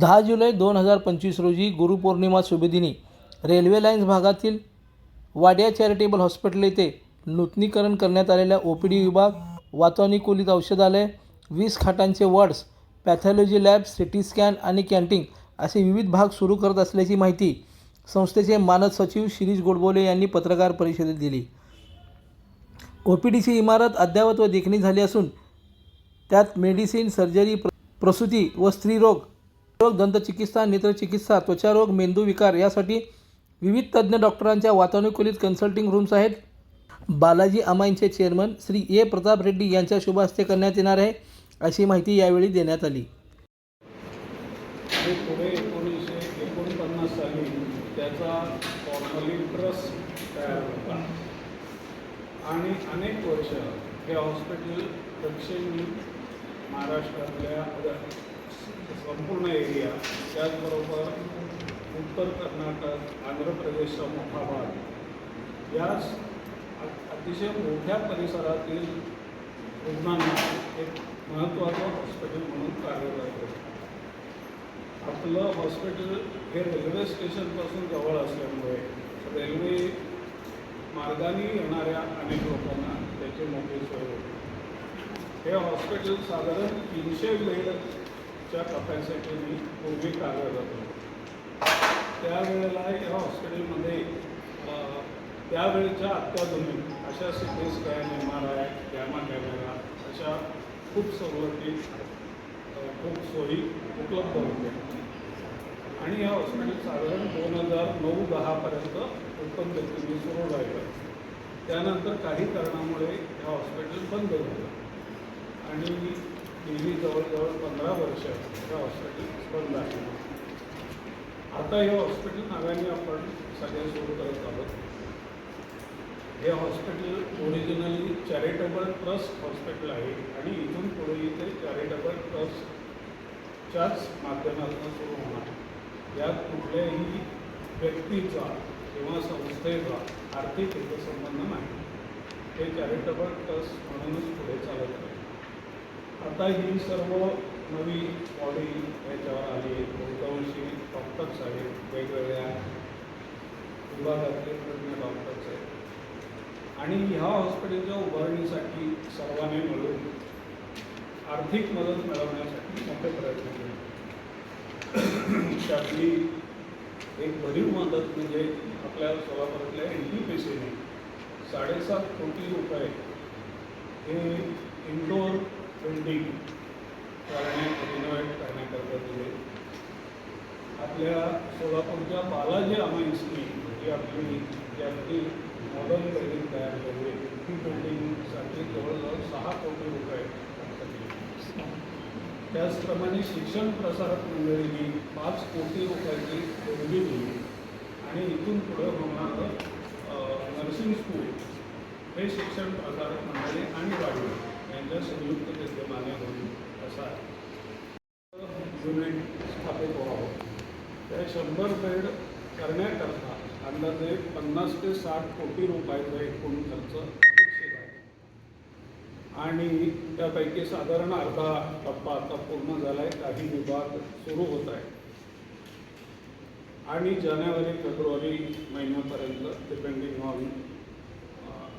दहा जुलै दोन हजार पंचवीस रोजी गुरुपौर्णिमा शुभदिनी. रेल्वे लाईन्स भागातील वाड्या चॅरिटेबल हॉस्पिटल येथे नूतनीकरण करण्यात आलेल्या ओ पी डी विभाग वातानुकूलित औषधालय वीस खाटांचे wards pathology lab C T scan आणि कॅन्टीन असे विविध भाग सुरू करत असल्याची माहिती संस्थेचे मानद सचिव शिरीष गोडबोले यांनी पत्रकार परिषदेत दिली. ओ पी डीची इमारत अद्ययावत व देखणी झाली असून त्यात मेडिसिन सर्जरी प्र प्रसूती व स्त्रीरोग रोग दंतचिकित्सा नेत्रचिकित्सा त्वचारोग मेंदू विकार यासाठी विविध तज्ज्ञ डॉक्टरांच्या वातानुकूलित कन्सल्टिंग रूम्स आहेत. बालाजी अमाईंचे चेअरमन श्री ए. प्रताप रेड्डी यांच्या शुभ हस्ते करण्यात येणार आहे अशी माहिती यावेळी देण्यात आली. आणि पुढे एकोणीसशे एकोणपन्नास साली त्याचा फॉर्मली ट्रस्ट तयार होता. आणि अनेक वर्ष हे हॉस्पिटल दक्षिण महाराष्ट्रातल्या संपूर्ण एरिया त्याचबरोबर उत्तर कर्नाटक आंध्र प्रदेशचा मोठा भाग. याच अतिशय मोठ्या परिसरातील रुग्णांना एक महत्त्वाचं हॉस्पिटल म्हणून कार्यरत होतं आपलं हॉस्पिटल हे रेल्वे स्टेशनपासून जवळ असल्यामुळे रेल्वे मार्गाने येणाऱ्या अनेक लोकांना त्याची मोठी सोय होती. हे हॉस्पिटल साधारण तीनशे बेडच्या कपॅसिटीने पूर्वी कार्यरत होतो. त्यावेळेला या हॉस्पिटलमध्ये अ, त्यावेळेच्या अत्याधुनिक अशा C T scan M R I gamma camera अशा खूप सवलती खूप सोयी उपलब्ध होत्या. आणि या हॉस्पिटल साधारण दोन हजार नऊ दहापर्यंत उत्तम गतीने सुरू राहिलं. त्यानंतर काही कारणामुळे हे हॉस्पिटल बंद झालं. आणि गेली जवळजवळ पंधरा वर्ष त्या हॉस्पिटल बंद आहे. आता हे हॉस्पिटल नव्याने आपण सगळे सुरू करत आहोत. हे hospital originally charitable trust hospital आहे आणि इथून पुढेही ते चॅरिटेबल ट्रस्टच्याच माध्यमातून सुरू होणार. यात कुठल्याही व्यक्तीचा किंवा संस्थेचा आर्थिक हितसंबंध नाही. हे चॅरिटेबल ट्रस्ट म्हणूनच पुढे चालत आहे आता ही सर्व नवी बॉडी याच्यावर आली. बहुतांशी डॉक्टर्स आहेत वेगवेगळ्या विभागातले तज्ज्ञ डॉक्टर्स आहेत. आणि ह्या हॉस्पिटलच्या उभारणीसाठी सर्वांनी मिळून आर्थिक मदत मिळवण्यासाठी मोठे प्रयत्न केले. त्यातली एक भरीव मदत म्हणजे आपल्या सोलापुरातल्या एन टी पी सीने साडेसात कोटी रुपये हे इंडोर बिल्डिंग करण्यात रिनोव्हेट करण्याकरता दिले. आपल्या सोलापूरच्या बालाजी अमाईन्सनी जी म्हणजे आपली जी आपली मॉडर्न बिल्डिंग तयार केली ती बिल्डिंगसाठी जवळजवळ सहा कोटी रुपये खर्च केले. त्याचप्रमाणे शिक्षण प्रसारक मंडळींनी पाच कोटी रुपयाची देणगी दिली. आणि इथून पुढे होणारं नर्सिंग स्कूल हे शिक्षण प्रसारक मंडळी आणि वाढवलं यांच्या संयुक्त विद्यमाने होईल असा युनिट स्थापित व्हावं त्या शंभर बेड करण्याकरता अंदाजे पन्नास ते साठ कोटी रुपयाचा एकूण खर्च अपेक्षित आहे. आणि त्यापैकी साधारण अर्धा टप्पा आता पूर्ण झाला आहे काही विभाग सुरू होत आहे. आणि जानेवारी फेब्रुवारी महिन्यापर्यंत डिपेंडिंग ऑन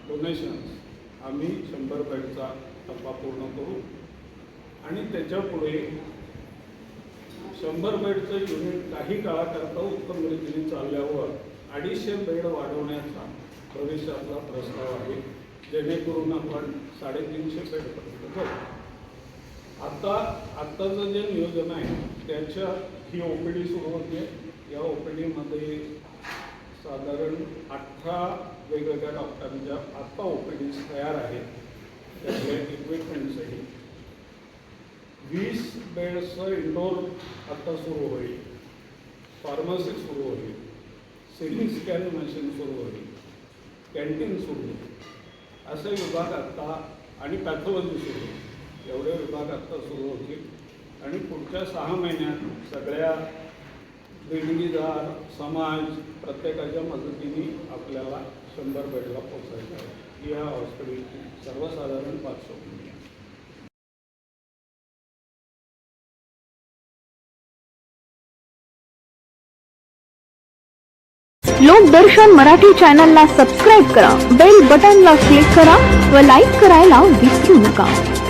डोनेशन्स आम्ही शंभर बेडचा टप्पा पूर्ण करू. आणि त्याच्यापुढे शंभर बेडचं युनिट काही काळाकरता उत्तम रीतीने चालल्यावर अडीचशे बेड वाढवण्याचा भविष्यातला प्रस्ताव आहे. जेणेकरून आपण साडेतीनशे बेडपर्यंत जाऊ. आता आत्ताचं जे नियोजन आहे त्याच्या ही ओ पी डी सुरू होते. या ओ पी डीमध्ये साधारण अठरा वेगवेगळ्या डॉक्टरांच्या आत्ता ओ पी डीज तयार आहेत. त्यातले आहे वीस बेडचं इंडोर आत्ता सुरू होईल. फार्मसी सुरू होईल. सिटी स्कॅन मशीन सुरू होईल. कॅन्टीन सुरू होईल. असे विभाग आत्ता आणि पॅथॉलॉजी सुरू होईल. एवढे विभाग आत्ता सुरू होतील. आणि पुढच्या सहा महिन्यात सगळ्या देणगीदार समाज प्रत्येकाच्या मदतीने आपल्याला शंभर बेडला पोचायचं आहे. की ह्या हॉस्पिटलची सर्वसाधारण पार्श्वभूमी आहे. लोकदर्शन मराठी चॅनलला सबस्क्राईब करा बेल बटनला क्लिक करा व लाईक करायला विसरू नका.